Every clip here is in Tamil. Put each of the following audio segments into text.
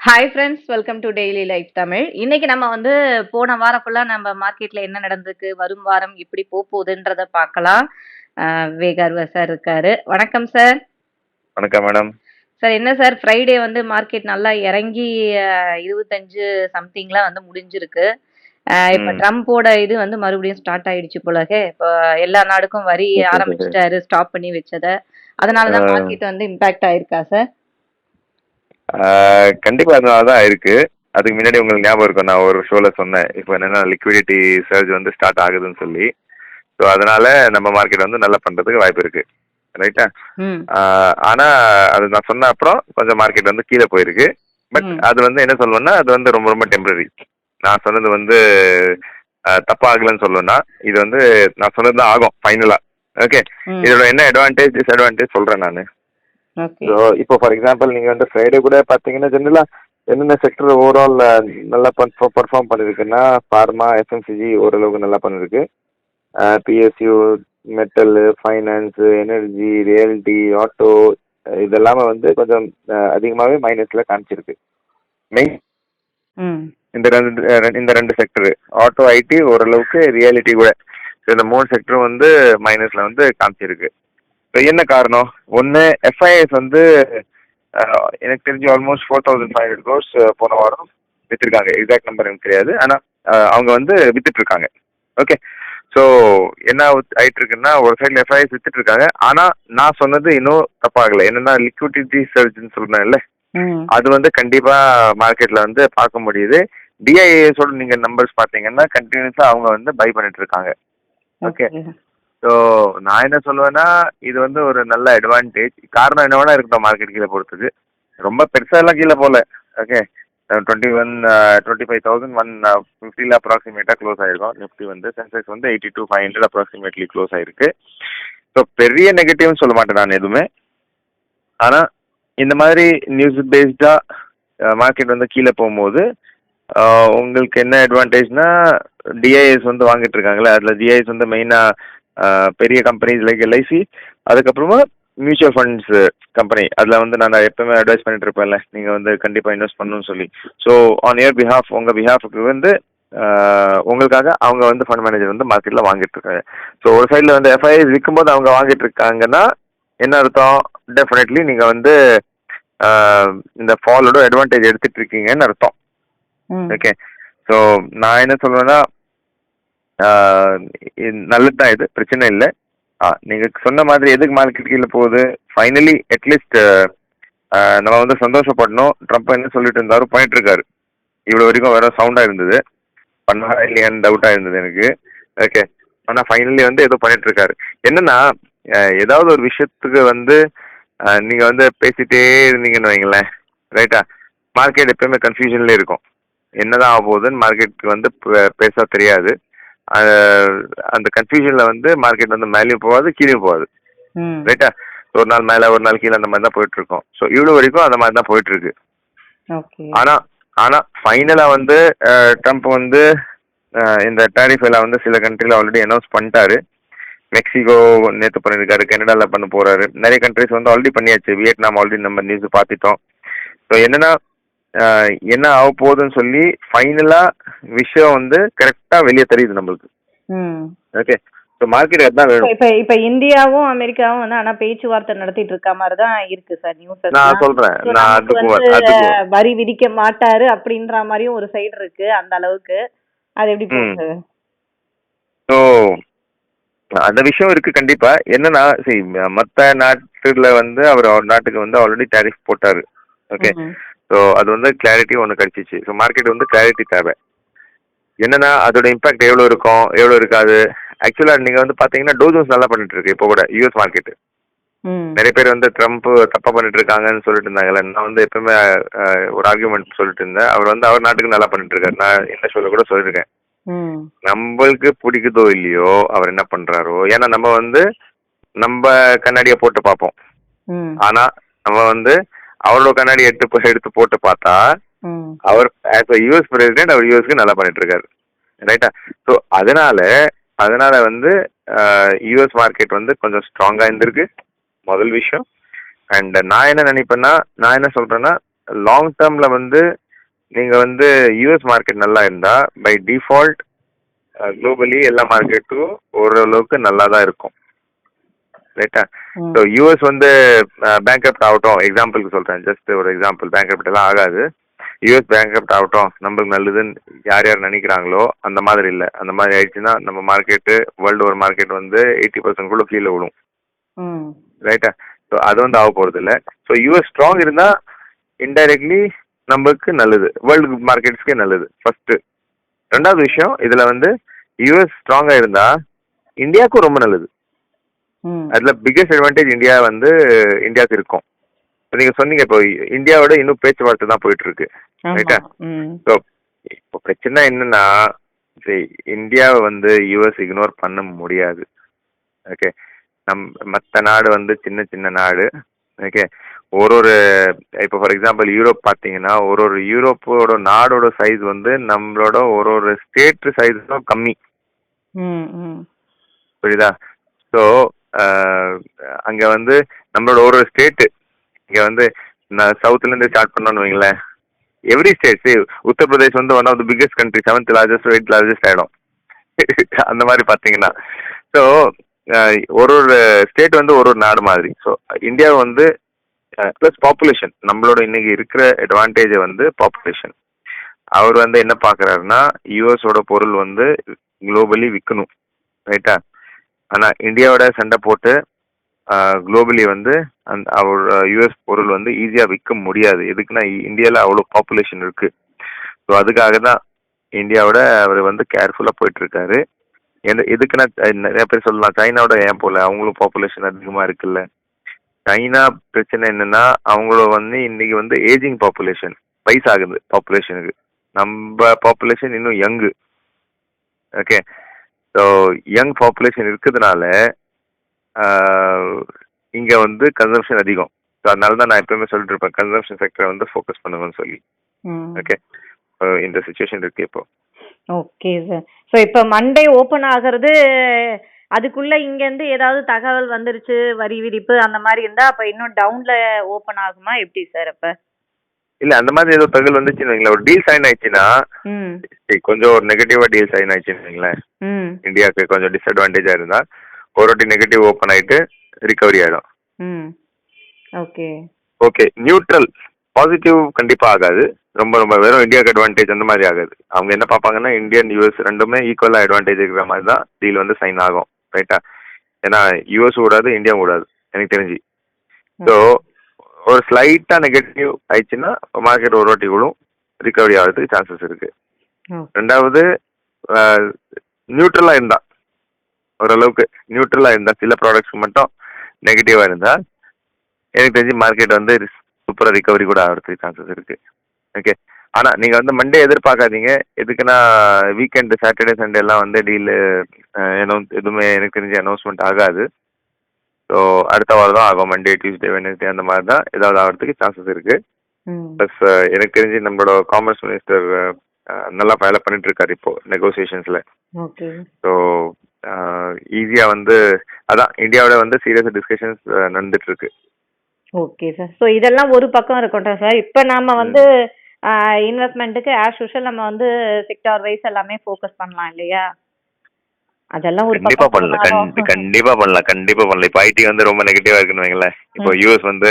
Hi friends welcome to daily life Tamil இன்னைக்கு நம்ம வந்து போன வாரம் ஃபுல்லாக நம்ம மார்க்கெட்ல என்ன நடந்திருக்கு வரும் வாரம் எப்படி போக போகுதுன்றத பார்க்கலாம். வேகார்வா சார் இருக்காரு. வணக்கம் சார் வணக்கம் மேடம் சார் என்ன சார் ஃப்ரைடே வந்து மார்க்கெட் நல்லா இறங்கி இருபத்தஞ்சு சம்திங்லாம் வந்து முடிஞ்சிருக்கு. இப்ப. ட்ரம்ப்போட இது வந்து மறுபடியும் ஸ்டார்ட் ஆயிடுச்சு போலக இப்போ எல்லா நாடுக்கும் வரி. ஆரம்பிச்சிட்டாரு ஸ்டாப் பண்ணி வச்சத. அதனாலதான். மார்க்கெட் வந்து இம்பாக்ட் ஆயிருக்கா சார் ஆஹ் கண்டிப்பா அதனால தான் இருக்கு. அதுக்கு முன்னாடி உங்களுக்கு ஞாபகம் இருக்கும் நான் ஒரு ஷோல சொன்னேன். இப்போ என்னன்னா லிக்விடிட்டி சர்ஜ் வந்து ஸ்டார்ட் ஆகுதுன்னு சொல்லி. ஸோ அதனால நம்ம மார்க்கெட் வந்து நல்லா பண்றதுக்கு வாய்ப்பு இருக்கு. ரைட்டா ம். ஆனா அது நான் சொன்ன அப்புறம் கொஞ்சம் மார்க்கெட் வந்து கீழே போயிருக்கு. பட். அது வந்து என்ன சொல்லுவேன்னா அது வந்து ரொம்ப ரொம்ப டெம்பரரி நான் சொன்னது வந்து தப்பாகலன்னு சொல்லணும்னா இது வந்து நான் சொன்னது தான் ஆகும் ஃபைனலா ஓகே இதோட என்ன அட்வான்டேஜ் டிஸ்அட்வான்டேஜ் சொல்றேன் நான். ஸோ இப்போ ஃபார் எக்ஸாம்பிள் நீங்கள் வந்து ஃப்ரைடே கூட பார்த்தீங்கன்னா ஜென்ரலாக என்னென்ன செக்டர் ஓவரால் நல்லா பர்ஃபார்ம் பண்ணிருக்குன்னா ஃபார்மா எஃப்எம்சிஜி ஓரளவுக்கு நல்லா பண்ணிருக்கு. PSU metal finance energy realty auto இதெல்லாமே வந்து கொஞ்சம் அதிகமாகவே மைனஸில் காமிச்சிருக்கு. மெயின் இந்த ரெண்டு இந்த ரெண்டு செக்டர் ஆட்டோ ஐடி ஓரளவுக்கு ரியாலிட்டி கூட. இந்த மூணு செக்டரும் வந்து மைனஸ்ல வந்து காமிச்சிருக்கு. என்ன காரணம்? ஒன்று எஃப்ஐஎஸ் வந்து எனக்கு தெரிஞ்சு almost four thousand five hundred crores போன வாரம் வித்திருக்காங்க. எக்ஸாக்ட் நம்பர் எனக்கு தெரியாது. ஆனால் அவங்க வந்து வித்துட்டு இருக்காங்க ஓகே ஸோ என்ன ஆயிட்டு இருக்குன்னா ஒரு சைடில் எஃப்ஐஎஸ் வித்துட்டு இருக்காங்க ஆனால் நான் சொன்னது இன்னும் தப்பாகலை. என்னன்னா லிக்விடிட்டி சர்ஜ்னு சொல்றேன்ல. ம். அது வந்து கண்டிப்பா மார்க்கெட்ல வந்து பார்க்க முடியுது. டிஐஏஎஸோட நீங்க நம்பர்ஸ் பாத்தீங்கன்னா கண்டினியூஸா அவங்க வந்து பை பண்ணிட்டு இருக்காங்க ஓகே ஸோ நான் என்ன சொல்லுவேன்னா இது வந்து ஒரு நல்ல அட்வான்டேஜ் காரணம் என்ன வேணா இருக்கட்டும் மார்க்கெட் கீழே போகிறதுக்கு ரொம்ப பெருசா எல்லாம் கீழே போகல. Okay twenty one twenty five thousand one ஃபிஃப்டியில் அப்ராக்சிமேட்டாக க்ளோஸ் ஆயிருக்கும். நிஃப்டி வந்து சென்செக்ஸ் வந்து eighty two five hundred approximately close ஆயிருக்கு. ஸோ பெரிய நெகட்டிவ்னு சொல்ல மாட்டேன் நான் எதுவுமே. ஆனால் இந்த மாதிரி நியூஸ் பேஸ்டாக மார்க்கெட் வந்து கீழே போகும்போது உங்களுக்கு என்ன அட்வான்டேஜ்னா டிஐஎஸ் வந்து வாங்கிட்டு இருக்காங்களே அதில் டிஐஎஸ் வந்து மெயினாக பெரிய கம்பெனிஸ் லைக் எல்ஐசி அதுக்கப்புறமா மியூச்சுவல் ஃபண்ட்ஸ் கம்பெனி அதில் வந்து நான் எப்பவுமே அட்வைஸ் பண்ணிட்டு இருப்பேன்ல. நீங்கள் வந்து கண்டிப்பாக இன்வெஸ்ட் பண்ணணும்னு சொல்லி. ஸோ ஆன் இயர் பிஹாஃப் உங்கள் பிஹாஃபுக்கு வந்து உங்களுக்காக அவங்க வந்து ஃபண்ட் மேனேஜர் வந்து மார்க்கெட்டில் வாங்கிட்டு இருக்காங்க. ஸோ ஒரு சைடில் வந்து எஃப்ஐஎஸ் விற்கும்போது அவங்க வாங்கிட்டு இருக்காங்கன்னா என்ன அர்த்தம்? டெஃபினெட்லி நீங்கள் வந்து இந்த ஃபாலோட அட்வான்டேஜ் எடுத்துட்டு இருக்கீங்கன்னு அர்த்தம். ஓகே ஸோ நான் என்ன சொல்லுவேன்னா நல்லது தான் இது பிரச்சனை இல்லை. நீங்கள் சொன்ன மாதிரி எதுக்கு மார்க்கெட் கீழே போகுது? ஃபைனலி அட்லீஸ்ட் நம்ம வந்து சந்தோஷப்படணும். ட்ரம்ப் என்ன சொல்லிட்டு இருந்தாரு பண்ணிட்டு இருக்காரு. இவ்வளோ வரைக்கும் வேற சவுண்டாக இருந்தது. பண்ணாரா இல்லையான்னு டவுட்டாக இருந்தது எனக்கு. ஓகே ஆனால் ஃபைனலி வந்து ஏதோ பண்ணிட்டு இருக்காரு. என்னன்னா ஏதாவது ஒரு விஷயத்துக்கு வந்து நீங்கள் நீங்க வந்து பேசிட்டே இருந்தீங்கன்னு வைங்களேன். ரைட்டா மார்க்கெட் எப்பயுமே கன்ஃபியூஷன்ல இருக்கும். என்னதான் ஆக போகுதுன்னு மார்க்கெட்டுக்கு வந்து பே- பேச தெரியாது. அந்த கன்ஃபியூஷன்ல வந்து மார்க்கெட் வந்து மேலேயும் போகாது கீழேயும் போகாது. ரைட்டா ஒரு நாள் மேலே ஒரு நாள் கீழே அந்த மாதிரி தான் போயிட்டு இருக்கோம் ஸோ இவ்வளோ வரைக்கும் அந்த மாதிரி தான் போயிட்டு இருக்கு ஆனா ஆனா ஃபைனலா வந்து ட்ரம்ப் வந்து இந்த டேரிஃப் எல்லாம் வந்து சில கண்ட்ரில ஆல்ரெடி அனௌன்ஸ் பண்ணிட்டாரு. மெக்சிகோ நேத்து பண்ணிருக்காரு கனடால பண்ண போறாரு. நிறைய கண்ட்ரிஸ் வந்து ஆல்ரெடி பண்ணியாச்சு. வியட்நாம் ஆல்ரெடி நம்ம நியூஸ் பார்த்துட்டோம். ஸோ என்னன்னா என்ன ஆக போகுதுன்னு சொல்லி ஃபைனலா விஷயம் வந்து கரெக்டா வெளியே தெரியுது நம்மளுக்கு. ஓகே ஸோ மார்க்கெட் அதான் இப்ப- வேணும். இப்ப இப்ப இந்தியாவும் அமெரிக்காவும் வந்து ஆனா பேச்சுவார்த்தை நடத்திட்டு இருக்க மாதிரி தான் இருக்கு சார் நியூஸ் நான் சொல்றேன். நான் அதுக்கு வரி விதிக்க மாட்டாரு அப்படின்ற மாதிரியும் ஒரு சைடு இருக்கு அந்த அளவுக்கு. அது எப்படி. போகுது? ஸோ அந்த விஷயம் இருக்கு கண்டிப்பா. என்னன்னா சரி மற்ற நாட்டுல வந்து அவர் நாட்டுக்கு வந்து ஆல்ரெடி டேரிஃப் போட்டாரு. ஓகே. ஸோ அது வந்து கிளாரிட்டி ஒன்று கிடைச்சிச்சு. ஸோ மார்க்கெட் வந்து கிளாரிட்டி தேவை. என்னன்னா அதோட இம்பாக்ட் எவ்வளோ இருக்கும் எவ்வளோ இருக்காது. ஆக்சுவலாக நீங்கள் வந்து பார்த்தீங்கன்னா டோஜன்ஸ் நல்லா பண்ணிட்டு இருக்கு இப்போ கூட யூஎஸ் மார்க்கெட் ம். நிறைய பேர் வந்து ட்ரம்ப் தப்பா பண்ணிட்டு இருக்காங்கன்னு சொல்லிட்டு இருந்தாங்கல்ல நான் வந்து எப்பவுமே ஒரு ஆர்குமெண்ட் சொல்லிட்டு இருந்தேன். அவர் வந்து அவர் நாட்டுக்கு நல்லா பண்ணிட்டு இருக்காரு நான் இந்த ஷோல கூட சொல்லியிருக்கேன். நம்மளுக்கு பிடிக்குதோ இல்லையோ அவர் என்ன பண்றாரோ ஏன்னா நம்ம வந்து நம்ம கண்ணாடியை போட்டு பார்ப்போம். ஆனா நம்ம வந்து அவரோட கண்ணாடி எடுத்து எடுத்து போட்டு பார்த்தா அவர் ஆஸ் அ யூஎஸ் பிரசிடென்ட் அவர் யூஎஸ்க்கு நல்லா பண்ணிட்டு இருக்காரு ரைட்டா ஸோ அதனால அதனால வந்து யூஎஸ் மார்க்கெட் வந்து கொஞ்சம் ஸ்ட்ராங்கா இருந்திருக்கு. முதல் விஷயம். அண்ட் நான் என்ன நினைப்பேன்னா நான் என்ன சொல்றேன்னா லாங் டேர்ம்ல வந்து நீங்க வந்து யூஎஸ் மார்க்கெட் நல்லா இருந்தா பை டிஃபால்ட் குளோபலி எல்லா மார்க்கெட்டும் ஓரளவுக்கு நல்லா தான் இருக்கும். ரைட்டா. ஸோ யூஎஸ் வந்து பேங்க்ரப்ட் ஆகட்டும். எக்ஸாம்பிளுக்கு சொல்கிறேன் ஜஸ்ட் ஒரு எக்ஸாம்பிள் பேங்க்ரப்ட் எல்லாம் ஆகாது. யூஎஸ் பேங்க்ரப்ட் ஆகட்டும். நம்மளுக்கு நல்லதுன்னு யார் யார் நினைக்கிறாங்களோ அந்த மாதிரி இல்லை. அந்த மாதிரி ஆயிடுச்சுன்னா நம்ம மார்க்கெட்டு வேர்ல்டு ஒரு மார்க்கெட் வந்து எயிட்டி பர்சன்ட் கூட கீழே விடும் ரைட்டா ஸோ அது வந்து ஆக போகிறது இல்லை ஸோ யூஎஸ் ஸ்ட்ராங் இருந்தால் இன்டைரக்ட்லி நம்மளுக்கு நல்லது. வேர்ல்டு மார்க்கெட்ஸ்க்கே நல்லது. ஃபர்ஸ்ட் ரெண்டாவது விஷயம் இதில் வந்து யூஎஸ் ஸ்ட்ராங்காக இருந்தால் இந்தியாவுக்கும் ரொம்ப நல்லது. அதுல பிக்கஸ்ட் அட்வான்டேஜ் இந்தியா வந்து இந்தியாவுக்கு இருக்கும். நீங்க சொன்னீங்க இப்போ இந்தியாவோட இன்னும் பேச்சுவார்த்தை தான் போயிட்டு இருக்கு ரைட்டா? ஸோ இப்போ பிரச்சனை என்னன்னா சரி இந்தியாவை வந்து யூஎஸ் இக்னோர் பண்ண முடியாது. ஓகே நம் மற்ற நாடு வந்து சின்ன சின்ன நாடு. ஓகே ஒரு ஒரு இப்போ ஃபார் எக்ஸாம்பிள் யூரோப் பார்த்தீங்கன்னா ஒரு ஒரு யூரோப்போட நாடோட சைஸ் வந்து நம்மளோட ஒரு ஒரு ஸ்டேட் சைஸும் கம்மி. புரியுதா? ஸோ அங்கே வந்து நம்மளோட ஒரு ஸ்டேட்டு இங்கே வந்து நான் சவுத்துலேருந்து ஸ்டார்ட் பண்ணோன்னு வைங்களேன். எவ்ரி ஸ்டேட் உத்தரப்பிரதேஷ் வந்து one of the biggest country seventh largest eight largest ஆகிடும் அந்த மாதிரி பார்த்தீங்கன்னா. ஸோ ஒரு ஒரு ஸ்டேட் வந்து ஒரு ஒரு நாடு மாதிரி. ஸோ இந்தியா வந்து ப்ளஸ் பாப்புலேஷன் நம்மளோட இன்னைக்கு இருக்கிற அட்வான்டேஜை வந்து பாப்புலேஷன் அவர் வந்து என்ன பார்க்குறாருன்னா யூஎஸோட பொருள் வந்து குளோபலி விற்கணும் ரைட்டா ஆனால் இந்தியாவோட சண்டை போட்டு குளோபலி வந்து அந்த அவர் யூஎஸ் பொருள் வந்து ஈஸியாக விற்க முடியாது. எதுக்குன்னா இந்தியாவில் அவ்வளோ பாப்புலேஷன் இருக்குது ஸோ அதுக்காக தான் இந்தியாவோட அவர் வந்து கேர்ஃபுல்லாக போயிட்டுருக்காரு. எந்த எதுக்குன்னா நிறைய பேர் சொல்லலாம் சைனாவோட ஏன் போல? அவங்களும் பாப்புலேஷன் அதிகமாக இருக்குல்ல. சைனா பிரச்சனை என்னன்னா அவங்கள வந்து இன்னைக்கு வந்து ஏஜிங் பாப்புலேஷன் வயசாகுது பாப்புலேஷனுக்கு நம்ம பாப்புலேஷன் இன்னும் young okay so young population இருக்கிறதுனால இங்கே வந்து கன்சம்ஷன் அதிகம். ஸோ அதனால தான் நான் எப்பவுமே சொல்லிட்டு இருப்பேன் கன்சம்ஷன் செக்டரை வந்து ஃபோக்கஸ் பண்ணுங்கன்னு சொல்லி. ஓகே இந்த சுச்சுவேஷன் இருக்கு இப்போ. ஓகே சார் ஸோ இப்போ மண்டே ஓப்பன் ஆகிறது அதுக்குள்ள இங்கேருந்து ஏதாவது தகவல் வந்துருச்சு வரி விதிப்பு அந்த மாதிரி இருந்தா அப்போ இன்னும் டவுன்ல ஓப்பன் ஆகுமா? எப்படி சார் அப்போ? இல்லை அந்த மாதிரி ஏதோ தகவல் வந்துச்சுன்னு வைங்களேன். ஒரு டீல் சைன் ஆயிடுச்சுன்னா கொஞ்சம் ஒரு நெகட்டிவாக டீல் சைன் ஆயிடுச்சுன்னு வைங்களேன். ம். இந்தியாவுக்கு கொஞ்சம் டிஸ்அட்வான்டேஜாக இருந்தால் ஒரு வாட்டி நெகட்டிவ் ஓப்பன் ஆகிட்டு ரிகவரி ஆகிடும் ம். ஓகே. ஓகே நியூட்ரல் பாசிட்டிவ் கண்டிப்பாக ஆகாது. ரொம்ப ரொம்ப வெறும் இந்தியாவுக்கு அட்வான்டேஜ் அந்த மாதிரி ஆகாது. அவங்க என்ன பார்ப்பாங்கன்னா இந்தியன் யூஎஸ் ரெண்டுமே ஈக்குவலாக அட்வான்டேஜ் இருக்கிற மாதிரி தான் டீல் வந்து சைன் ஆகும். ரைட்டா ஏன்னா யூஎஸ் கூடாது இந்தியா கூடாது எனக்கு தெரிஞ்சு. ஸோ ஒரு ஸ்லைட்டாக நெகட்டிவ் ஆயிடுச்சுன்னா மார்க்கெட் ஒரு வாட்டி விடும் ரிகவரி ஆகிறதுக்கு சான்சஸ் இருக்கு. ரெண்டாவது நியூட்ரலாக இருந்தா ஓரளவுக்கு நியூட்ரலாக இருந்தா சில ப்ராடக்ட்ஸ்க்கு மட்டும் நெகட்டிவாக இருந்தா எனக்கு தெரிஞ்சு மார்க்கெட் வந்து சூப்பராக ரிகவரி கூட ஆகிறதுக்கு சான்சஸ் இருக்கு. ஓகே ஆனால் நீங்கள் வந்து மண்டே எதிர்பார்க்காதீங்க. எதுக்குன்னா வீக்கெண்டு சாட்டர்டே சண்டே எல்லாம் வந்து டீலு அனௌன்ஸ் எதுவுமே எனக்கு தெரிஞ்சு அனௌன்ஸ்மெண்ட் ஆகாது. ஸோ அடுத்த வாரம் தான் ஆகும். மண்டே டியூஸ்டே வெனஸ்டே அந்த மாதிரி தான் ஏதாவது ஆகிறதுக்கு சான்சஸ் இருக்கு. ப்ளஸ் எனக்கு தெரிஞ்சு நம்மளோட காமர்ஸ் மினிஸ்டர் நல்லா வேலை பண்ணிட்டு இருக்காரு இப்போ நெகோசியேஷன்ஸில் ஸோ ஈஸியாக வந்து அதான் இந்தியாவோட வந்து சீரியஸ் டிஸ்கஷன்ஸ் நடந்துட்டு இருக்கு ஓகே சார் ஸோ இதெல்லாம் ஒரு பக்கம் இருக்கட்டும் சார் இப்போ நாம வந்து இன்வெஸ்ட்மெண்ட்டுக்கு ஆஸ் யூஷுவல் நம்ம வந்து செக்டார் வைஸ் எல்லாமே ஃபோக்கஸ் பண்ணலாம் இல்லையா? அதெல்லாம் ஒரு கண்டிப்பா பண்ணலாம் கண்டிப்பா பண்ணலாம் கண்டிப்பா பண்ணலாம் இப்போ ஐடி வந்து ரொம்ப நெகட்டிவா இருக்குன்னு வைங்களேன். இப்போ. யூஎஸ் வந்து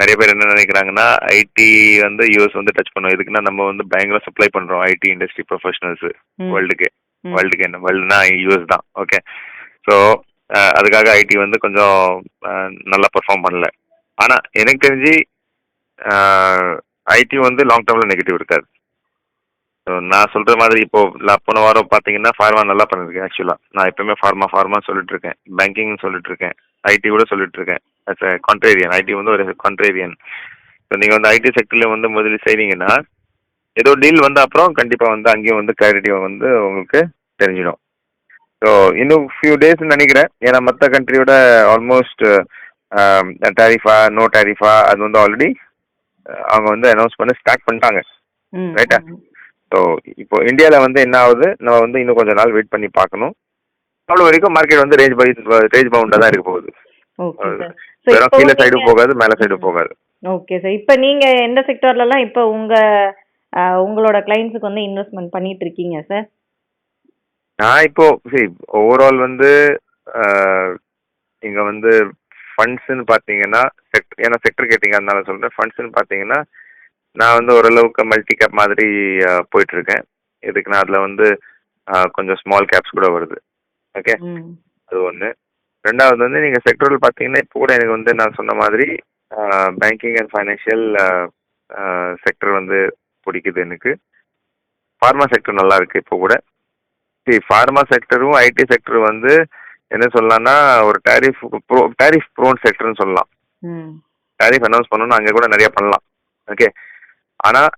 நிறைய பேர் என்ன நினைக்கிறாங்கன்னா ஐடி வந்து யூஎஸ் வந்து டச் பண்ணும். எதுக்குன்னா நம்ம வந்து பயங்கர சப்ளை பண்றோம் ஐடி இண்டஸ்ட்ரி ப்ரொஃபஷனல்ஸ். வேர்ல்டுக்கு. வேர்ல்டுக்கு என்ன? வேர்ல்டுனா யூஎஸ் தான். ஓகே ஸோ அதுக்காக ஐடி வந்து கொஞ்சம் நல்லா பெர்ஃபார்ம் பண்ணல. ஆனா எனக்கு தெரிஞ்சு ஐடி வந்து லாங் டேர்ம்ல நெகட்டிவ் இருக்காது. நான் சொல்ற மாதிரி இப்போ la- போன வாரம் பாத்தீங்கன்னா ஃபார்மா நல்லா பண்ணிருக்கேன் ஆக்சுவலா நான் எப்பவுமே ஃபார்மா ஃபார்மா சொல்லிட்டு இருக்கேன் பேங்கிங் சொல்லிட்டு இருக்கேன் ஐடி கூட சொல்லிட்டு இருக்கேன் அஸ் அ கான்ட்ரேரியன் ஐடி வந்து ஒரு கான்ட்ரேரியன் இப்போ நீங்க வந்து ஐடி செக்டர்ல வந்து முதல்ல செய்றீங்கன்னா ஏதோ டீல் வந்த அப்புறம் கண்டிப்பாக வந்து அங்கேயும் வந்து கிளாரிட்டி வந்து உங்களுக்கு தெரிஞ்சிடும். ஸோ இன்னும் ஃபியூ டேஸ் நினைக்கிறேன். ஏன்னா மற்ற கண்ட்ரியோட ஆல்மோஸ்ட் டேரிஃபா நோ டேரிஃபா அது வந்து ஆல்ரெடி அவங்க வந்து அனௌன்ஸ் பண்ணி ஸ்டார்ட் பண்ணிட்டாங்க. ரைட்டா? ஸோ இப்போ இந்தியாவில் வந்து என்ன ஆகுது? நம்ம வந்து இன்னும் கொஞ்ச நாள் வெயிட் பண்ணி பார்க்கணும். அவ்வளோ வரைக்கும் மார்க்கெட் வந்து ரேஞ்ச் பை ரேஞ்ச் பவுண்டாக தான் இருக்க போகுது. வெறும் கீழே சைடும் போகாது மேலே சைடும் போகாது. ஓகே சார் இப்போ நீங்க எந்த செக்டார்லலாம் இப்போ உங்க அஹ், உங்களோட கிளைண்ட்ஸுக்கு வந்து இன்வெஸ்ட்மெண்ட் பண்ணிட்டு இருக்கீங்க சார் நான் இப்போ சரி ஓவரால் வந்து இங்க வந்து ஃபண்ட்ஸ்னு பார்த்தீங்கன்னா செக்டர் ஏன்னா செக்டர் கேட்டிங்க அதனால சொல்றேன். ஃபண்ட்ஸ்னு பார்த்தீங்கன்னா நான் வந்து ஓரளவுக்கு மல்டி கேப் மாதிரி போயிட்டு இருக்கேன் இதுக்கு நான் அதில் வந்து கொஞ்சம் ஸ்மால் கேப்ஸ் கூட வருது. ஓகே அது ஒன்று ரெண்டாவது வந்து நீங்கள் செக்டரில் பார்த்தீங்கன்னா இப்போ கூட எனக்கு வந்து நான் சொன்ன மாதிரி பேங்கிங் அண்ட் ஃபைனான்ஷியல் செக்டர் வந்து பிடிக்குது எனக்கு. ஃபார்மா செக்டர் நல்லா இருக்கு இப்போ கூட. சரி ஃபார்மா செக்டரும் ஐடி செக்டர் வந்து என்ன சொல்லலாம்னா ஒரு டேரிஃப் ப்ரோ டேரிஃப் ப்ரோன் செக்டர்னு சொல்லலாம். டேரிஃப் அனௌன்ஸ் பண்ணணும்னா அங்கே கூட நிறைய பண்ணலாம். ஓகே ஆனால்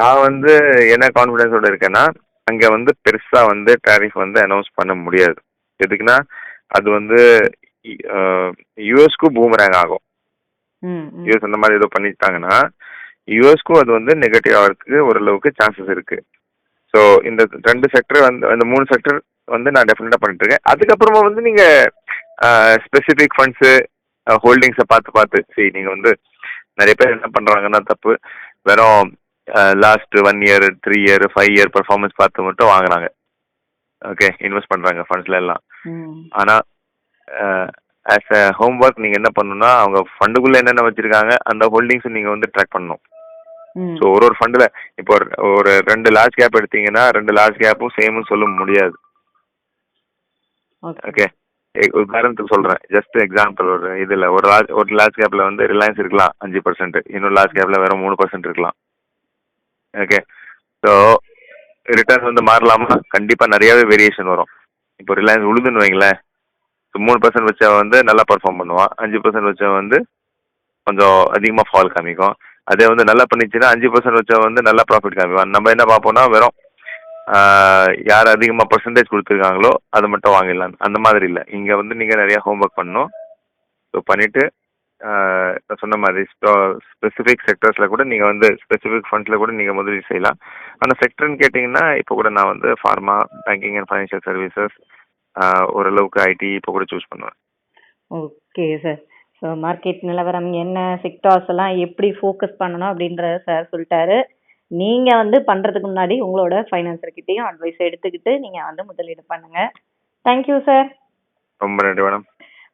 நான் வந்து என்ன கான்ஃபிடென்ஸோட இருக்கேன்னா அங்கே வந்து பெருசாக வந்து டேரிஃப் வந்து அனௌன்ஸ் பண்ண முடியாது. எதுக்குன்னா அது வந்து யூஎஸ்க்கும் பூமரேங் ஆகும். யூஎஸ் அந்த மாதிரி ஏதோ பண்ணிட்டாங்கன்னா யூஎஸ்க்கும் அது வந்து நெகட்டிவ் ஆகிறதுக்கு ஓரளவுக்கு சான்சஸ் இருக்கு. ஸோ இந்த ரெண்டு செக்டர் வந்து அந்த மூணு செக்டர் வந்து நான் டெஃபினட்டாக பண்ணிட்டு இருக்கேன். அதுக்கப்புறமா வந்து நீங்கள் ஸ்பெசிஃபிக் ஃபண்ட்ஸு ஹோல்டிங்ஸை பார்த்து பார்த்து. சரி நீங்கள் வந்து நிறைய பேர் என்ன பண்ணுறாங்கன்னா தப்பு. வெறும் last one year three year five year performance பார்த்து மட்டும் வாங்குறாங்க ஓகே இன்வெஸ்ட் பண்ணுறாங்க ஃபண்ட்ஸ்ல எல்லாம். ம். ஆனால் ஆஸ் அ ஹோம் ஒர்க் நீங்கள் என்ன பண்ணணும்னா அவங்க ஃபண்டுக்குள்ளே என்னென்ன வச்சுருக்காங்க அந்த ஹோல்டிங்ஸை நீங்கள் வந்து ட்ராக் பண்ணணும். ஸோ ஒரு ஒரு ஃபண்டில் இப்போ ஒரு ரெண்டு லார்ஜ் கேப் எடுத்தீங்கன்னா ரெண்டு லார்ஜ் கேப்பும் சேம்னு சொல்ல முடியாது. ஓகே உதாரணத்துக்கு சொல்கிறேன் ஜஸ்ட் எக்ஸாம்பிள் ஒரு இதில் ஒரு லார்ஜ் ஒரு லார்ஜ் கேப்பில் வந்து ரிலையன்ஸ் இருக்கலாம் அஞ்சு பர்சன்ட் இன்னொரு லார்ஜ் கேப்பில் வெறும் மூணு பர்சன்ட் இருக்கலாம். ஓகே ஸோ ரிட்டர்ன்ஸ் வந்து மாறலாமா? கண்டிப்பாக நிறையாவே வேரியேஷன் வரும். இப்போ ரிலையன்ஸ் உழுதுன்னு வைங்களேன். ஸோ மூணு பர்சன்ட் வச்சா வந்து நல்லா பர்ஃபார்ம் பண்ணுவான். அஞ்சு பர்சன்ட் வச்சா வந்து கொஞ்சம் அதிகமாக ஃபால் காமிக்கும். அதே வந்து நல்லா பண்ணிச்சுன்னா அஞ்சு பர்சன்ட் வச்சா வந்து நல்லா ப்ராஃபிட் காமிக்கும் நம்ம என்ன பார்ப்போம்னா வெறும் யார் அதிகமாக பர்சன்டேஜ் கொடுத்துருக்காங்களோ அதை மட்டும் வாங்கிடலாம். அந்த மாதிரி இல்லை. இங்கே வந்து நீங்கள் நிறைய ஹோம்ஒர்க் பண்ணணும். ஸோ பண்ணிவிட்டு நான் சொன்ன மாதிரி ஸ்பெசிஃபிக் செக்டர்ஸில் கூட நீங்கள் வந்து ஸ்பெசிஃபிக் ஃபண்ட்ஸில் கூட நீங்கள் முதலீடு செய்யலாம். அந்த செக்டர்னு கேட்டிங்கன்னா இப்போ கூட நான் வந்து pharma banking and financial services ஓரளவுக்கு ஐடி இப்போ கூட சூஸ் பண்ணுவேன். ஓகே சார் ஸோ மார்க்கெட் நிலவரம் என்ன? செக்டார்ஸ் எல்லாம் எப்படி ஃபோக்கஸ் பண்ணணும் அப்படின்றத சார் சொல்லிட்டாரு. நீங்க வந்து பண்றதுக்கு முன்னாடி உங்களோட ஃபைனான்சர்கிட்டையும் அட்வைஸ் எடுத்துக்கிட்டு நீங்க வந்து முதலீடு பண்ணுங்க. தேங்க்யூ சார் ரொம்ப நன்றி மேடம்